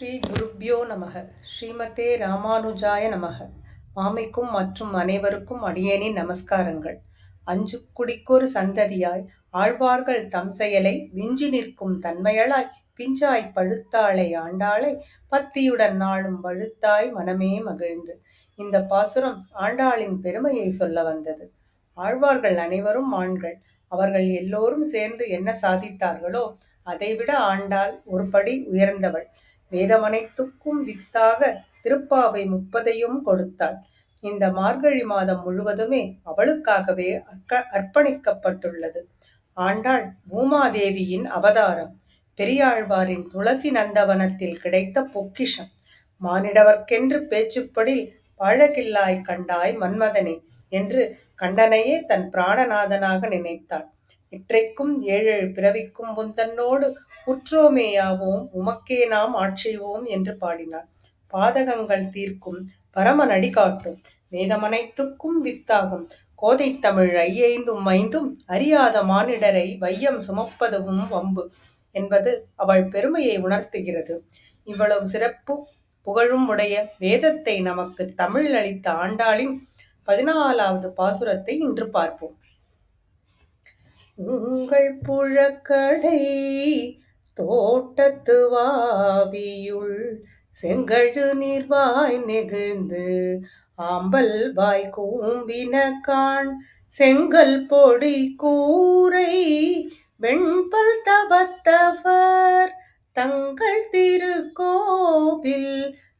ஸ்ரீ குருப்யோ நமக. ஸ்ரீமதே ராமானுஜாய நமக. மாமிக்கும் மற்றும் அனைவருக்கும் அடியேனின் நமஸ்காரங்கள். அஞ்சு குடிக்கொரு சந்ததியாய் ஆழ்வார்கள் தம் செயலை விஞ்சி நிற்கும் தன்மையளாய் பிஞ்சாய் பழுத்தாளை ஆண்டாளை பத்தியுடன் நாளும் வழுத்தாய் மனமே மகிழ்ந்து. இந்த பாசுரம் ஆண்டாளின் பெருமையை சொல்ல வந்தது. ஆழ்வார்கள் அனைவரும் ஆண்கள். அவர்கள் எல்லோரும் சேர்ந்து என்ன சாதித்தார்களோ அதைவிட ஆண்டாள் ஒரு படி உயர்ந்தவள். வேதமனைத்துக்கும் வித்தாக திருப்பாவை முப்பதையும் கொடுத்தாள். இந்த மார்கழி மாதம் முழுவதுமே அவளுக்காகவே அர்க்க அர்ப்பணிக்கப்பட்டுள்ளது. ஆண்டாள் பூமாதேவியின் அவதாரம். பெரியாழ்வாரின் துளசி நந்தவனத்தில் கிடைத்த பொக்கிஷம். மானிடவர்க்கென்று பேச்சுப்படி பழகில்லாய் கண்டாய் மன்மதனே என்று கண்டனையே தன் பிராணநாதனாக நினைத்தாள். இற்றைக்கும் ஏழேழு பிறவிக்கும் புந்தன்னோடு உற்றோமேயாவோம் உமக்கே நாம் ஆட்செய்வோம் என்று பாடினார் பாதகங்கள் தீர்க்கும் பரமன் அடிகாட்டும் வேதமனைத்துக்கும் வித்தாகும். கோதை தமிழ் ஐயைந்தும் ஐந்தும் அறியாத மானிடரை வையம் சுமப்பதுவும் வம்பு என்பது அவள் பெருமையை உணர்த்துகிறது. இவ்வளவு சிறப்பு புகழும் உடைய வேதத்தை நமக்கு தமிழ் அளித்த ஆண்டாளின் பதினாலாவது பாசுரத்தை இன்று பார்ப்போம். உங்கள் புழக்கடை தோட்டத்து வாவியுள் செங்கழு நீர்வாய் நெகிழ்ந்து ஆம்பல் வாய் கூம்பின காண் செங்கல் பொடி கூரை வெண்பல் தவத்தவர் தங்கள் திருக்கோவில்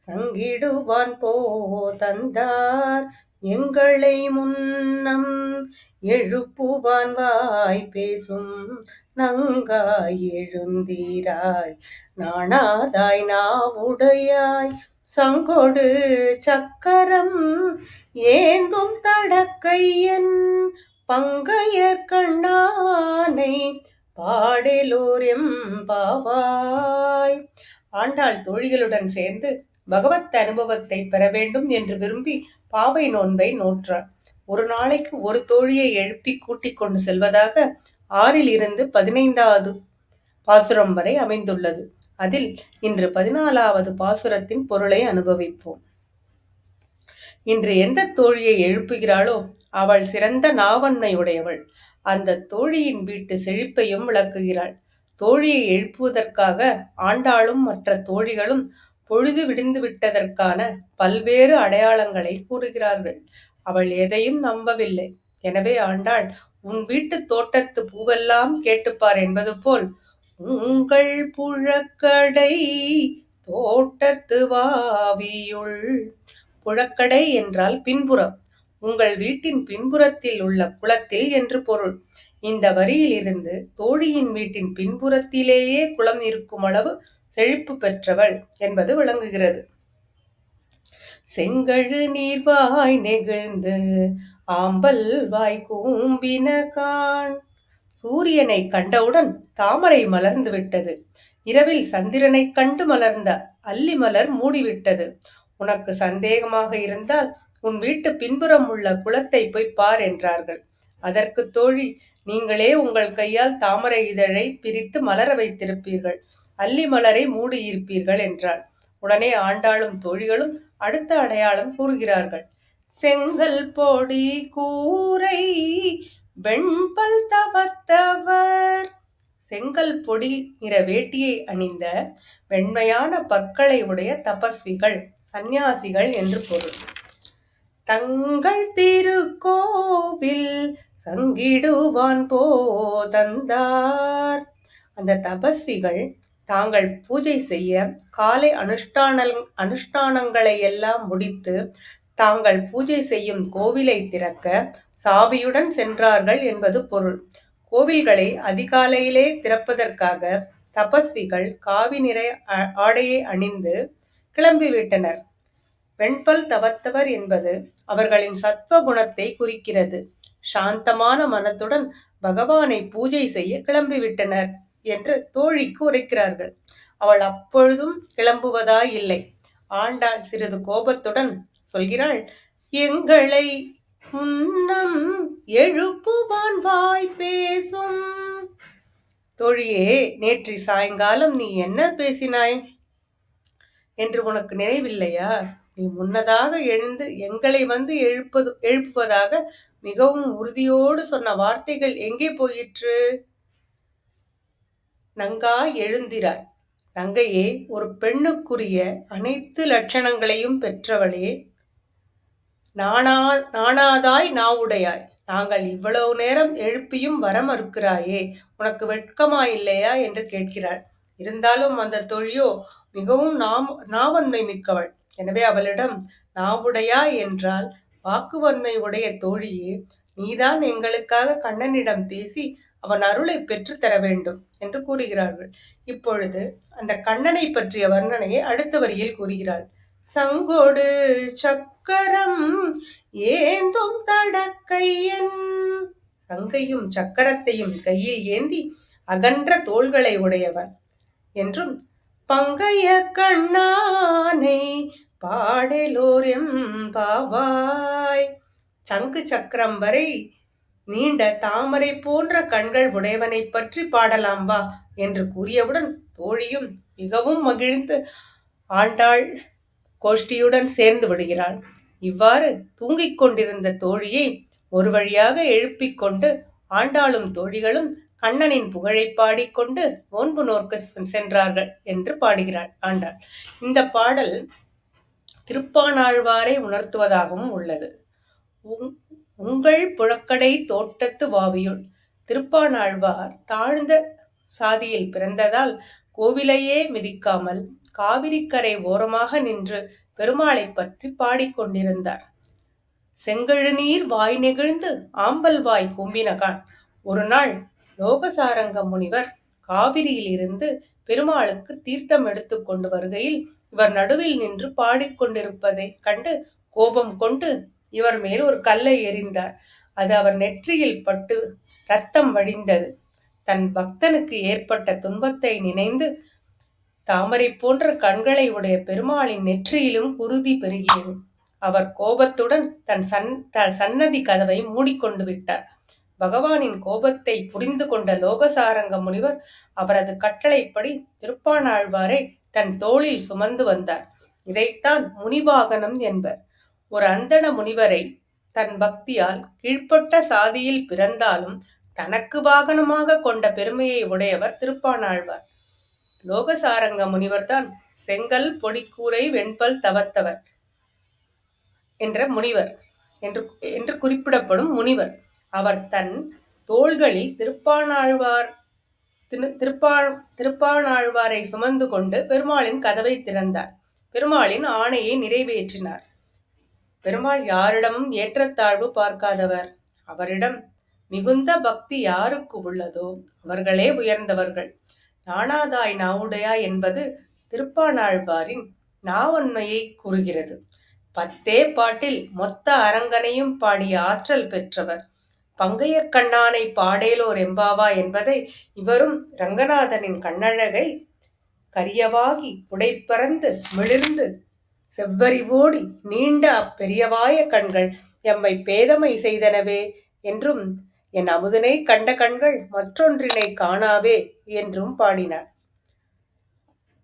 சங்கிடுவான் போ தந்தார். எங்களை முன்னம் எழுப்புவான் வாய் பேசும் நங்காய் எழுந்தீராய். நாணாதாய் நாவுடையாய். சங்கொடு சக்கரம் ஏந்தும் தடக்கையன் பங்கையர் கண்ணானை பாடலூர் எம்பாவாய் ஆண்டாள் தொழிகளுடன் சேர்ந்து பகவத் அனுபவத்தை பெற வேண்டும் என்று விரும்பி பாவை நோன்பை நோற்றாள் ஒரு நாளைக்கு ஒரு தோழியை எழுப்பி கூட்டிக் கொண்டு செல்வதாக ஆறில் இருந்து பதினைந்தாவது பாசுரம் வரை அமைந்துள்ளது. அதில் இன்று பதினாலாவது பாசுரத்தின் பொருளை அனுபவிப்போம். இன்று எந்த தோழியை எழுப்புகிறாளோ அவள் சிறந்த நாவன்மையுடையவள். அந்த தோழியின் வீட்டு செழிப்பையும் விளக்குகிறாள். தோழியை எழுப்புவதற்காக ஆண்டாளும் மற்ற தோழிகளும் பொழுது விடிந்து விட்டதற்கான பல்வேறு அடையாளங்களை கூறுகிறார்கள். அவள் எதையும் நம்பவில்லை. எனவே ஆண்டாள் உன் வீட்டு தோட்டத்து பூவெல்லாம் கேட்டுப்பார் என்பது போல் உங்கள் புழக்கடை தோட்டத்து வாவியுள் புழக்கடை என்றால் பின்புறம் உங்கள் வீட்டின் பின்புறத்தில் உள்ள குளத்தில் என்று பொருள். இந்த வரியிலிருந்து தோழியின் வீட்டின் பின்புறத்திலேயே குளம் இருக்கும் அளவு செழிப்பு பெற்றவள் என்பது விளங்குகிறது. செங்கழு நீர்வாய் நெகிழ்ந்து ஆம்பல் வாய் கூம்பின கான் சூரியனை கண்டவுடன் தாமரை மலர்ந்து விட்டது. இரவில் சந்திரனை கண்டு மலர்ந்த அல்லி மலர் மூடிவிட்டது. உனக்கு சந்தேகமாக இருந்தால் உன் வீட்டு பின்புறம் உள்ள குளத்தை போய் பார் என்றார்கள். அதற்கு தோழி நீங்களே உங்கள் கையால் தாமரை இதழை பிரித்து மலர வைத்திருப்பீர்கள். அல்லி மலரை மூடியிருப்பீர்கள் என்றாள். உடனே ஆண்டாளும் தோழிகளும் அடுத்த அடையாளம் கூறுகிறார்கள். செங்கல் பொடி கூரை வெண்பல் தவத்தவர். செங்கல் பொடி நிற வேட்டியை அணிந்த வெண்மையான பற்களை உடைய தபஸ்விகள் சந்நியாசிகள் என்று பொருள். தங்கள் திருக்கோவில் சங்கிடுவான் போதந்தார் அந்த தபஸ்விகள் தாங்கள் பூஜை செய்ய காலை அனுஷ்டான அனுஷ்டானங்களை எல்லாம் முடித்து தாங்கள் பூஜை செய்யும் கோவிலை திறக்க சாவியுடன் சென்றார்கள் என்பது பொருள். கோவில்களை அதிகாலையிலே திறப்பதற்காக தபஸ்விகள் காவி நிறை ஆடையை அணிந்து கிளம்பிவிட்டனர் வெண்பல் தவத்தவர் என்பது அவர்களின் சத்வ குணத்தை குறிக்கிறது. சாந்தமான மனத்துடன் பகவானை பூஜை செய்ய கிளம்பிவிட்டனர் என்று தோழிக்கு உரைக்கிறார்கள் அவள் அப்பொழுதும் கிளம்புவதாய் இல்லை. ஆண்டாள் சிறிது கோபத்துடன் சொல்கிறாள் எங்களை முன்னம் எழுப்புவான் வாய் பேசும். தோழியே நேற்று சாயங்காலம் நீ என்ன பேசினாய்? என்று உனக்கு நினைவில்லையா? நீ முன்னதாக எழுந்து எங்களை வந்து எழுப்பது எழுப்புவதாக மிகவும் உறுதியோடு சொன்ன வார்த்தைகள் எங்கே போயிற்று? நங்கா எழுந்திராய். நங்கையே ஒரு பெண்ணுக்குரிய அனைத்து லட்சணங்களையும் பெற்றவளே நானா நானாதாய் நாவுடையாய். நாங்கள் இவ்வளவு நேரம் எழுப்பியும் வர மறுக்கிறாயே உனக்கு வெட்கமா இல்லையா என்று கேட்கிறாள். இருந்தாலும் அந்த தொழியோ மிகவும் நாம் நாவன்மை மிக்கவள். எனவே அவளிடம் நாவுடையா என்றால் வாக்குவன்மை உடைய தோழியே நீதான் எங்களுக்காக கண்ணனிடம் பேசி அவன் அருளை பெற்று தர வேண்டும் என்று கூறுகிறார்கள். இப்பொழுது அந்த கண்ணனை பற்றிய வர்ணனையை அடுத்த வரியில் கூறுகிறாள். சங்கோடு சக்கரம் ஏந்தும் தடக்கையன். சங்கையும் சக்கரத்தையும் கையில் ஏந்தி அகன்ற தோள்களை உடையவன் என்றும் பங்கைய கண்ணானை பாடலோர் பாவாய். சங்கு சக்கரம் வரை நீண்ட தாமரை போன்ற கண்கள் உடையவனை பற்றி பாடலாம் வா என்று கூறியவுடன் தோழியும் மிகவும் மகிழ்ந்து ஆண்டாள் கோஷ்டியுடன் சேர்ந்து விடுகிறாள். இவ்வாறு தூங்கிக் கொண்டிருந்த தோழியை ஒரு வழியாக எழுப்பிக் கொண்டு ஆண்டாளும் தோழிகளும் கண்ணனின் புகழை பாடிக்கொண்டு ஓன்பு நோக்க சென்றார்கள் என்று பாடுகிறாள் ஆண்டாள். இந்த பாடல் திருப்பானாழ்வாரை உணர்த்துவதாகவும் உள்ளது. உங்கள் புழக்கடை தோட்டத்து வாவியுள். திருப்பானாழ்வார் தாழ்ந்த சாதியில் பிறந்ததால் கோவிலையே மிதிக்காமல் காவிரிக்கரை ஓரமாக நின்று பெருமாளை பற்றி பாடிக்கொண்டிருந்தார் செங்கழுநீர் வாய் நெகிழ்ந்து ஆம்பல் வாய் கும்பினகான். ஒரு நாள் லோகசாரங்க முனிவர் காவிரியில் இருந்து பெருமாளுக்கு தீர்த்தம் எடுத்து கொண்டு வருகையில் இவர் நடுவில் நின்று பாடிக்கொண்டிருப்பதைக் கண்டு கோபம் கொண்டு இவர் மேல் ஒரு கல்லை எறிந்தார். அது அவர் நெற்றியில் பட்டு ரத்தம் வழிந்தது தன் பக்தனுக்கு ஏற்பட்ட துன்பத்தை நினைந்து தாமரை போன்ற கண்களை உடைய பெருமாளின் நெற்றியிலும் குருதி பெருகியது அவர் கோபத்துடன் தன் சன் த சன்னதி கதவை மூடிக்கொண்டு விட்டார். பகவானின் கோபத்தை புரிந்து கொண்ட லோகசாரங்க முனிவர் அவரது கட்டளைப்படி திருப்பானாழ்வாரை தன் தோளில் சுமந்து வந்தார். இதைத்தான் முனிவாகனம் என்பர். ஒரு அந்தண முனிவரை தன் பக்தியால் கீழ்ப்பட்ட சாதியில் பிறந்தாலும் தனக்கு வாகனமாக கொண்ட பெருமையை உடையவர் திருப்பானாழ்வார். லோகசாரங்க முனிவர்தான் செங்கல் பொடிக்கூரை வெண்பல் தவத்தவர் என்ற முனிவர் என்று என்று குறிப்பிடப்படும் முனிவர். அவர் தன் தோள்களில் திருப்பானாழ்வார் திருப்பா திருப்பானாழ்வாரை சுமந்து கொண்டு பெருமாளின் கதவை திறந்தார். பெருமாளின் ஆணையை நிறைவேற்றினார். பெருமாள் யாரிடமும் ஏற்றத்தாழ்வு பார்க்காதவர். அவரிடம் மிகுந்த பக்தி யாருக்கு உள்ளதோ அவர்களே உயர்ந்தவர்கள். நானாதாய் நாவுடையா என்பது திருப்பானாழ்வாரின் நாவன்மையை கூறுகிறது. பத்தே பாட்டில் மொத்த அரங்கனையும் பாடிய ஆற்றல் பெற்றவர். பங்கைய கண்ணானை பாடேலோர் எம்பாவா என்பதை இவரும் ரங்கநாதனின் கண்ணழகை கரியவாகி புடைப்பறந்து மிளிர்ந்து செவ்வறிவோடி நீண்ட அப்பெரியவாய கண்கள் எம்மை பேதமை செய்தனவே என்றும் என் அமுதனை கண்ட கண்கள் மற்றொன்றினை காணாவே என்றும் பாடினார்.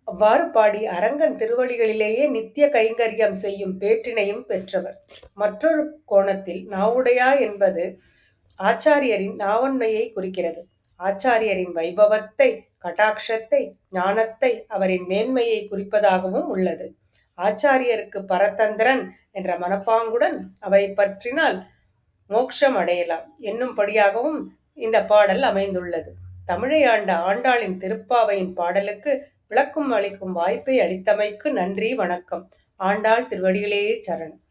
அவ்வாறு பாடி அரங்கன் திருவடிகளிலேயே நித்திய கைங்கரியம் செய்யும் பேற்றினையும் பெற்றவர். மற்றொரு கோணத்தில் நாவுடையா என்பது ஆச்சாரியரின் நாவன்மையை குறிக்கிறது. ஆச்சாரியரின் வைபவத்தை கட்டாட்சத்தை ஞானத்தை அவரின் மேன்மையை குறிப்பதாகவும் உள்ளது. ஆச்சாரியருக்கு பரதந்திரன் என்ற மனப்பாங்குடன் அவை பற்றினால் மோட்சம் அடையலாம் என்னும்படியாகவும் இந்த பாடல் அமைந்துள்ளது. தமிழை ஆண்ட ஆண்டாளின் திருப்பாவையின் பாடலுக்கு விளக்கும் அளிக்கும் வாய்ப்பை அளித்தமைக்கு நன்றி வணக்கம். ஆண்டாள் திருவடிகளே சரணம்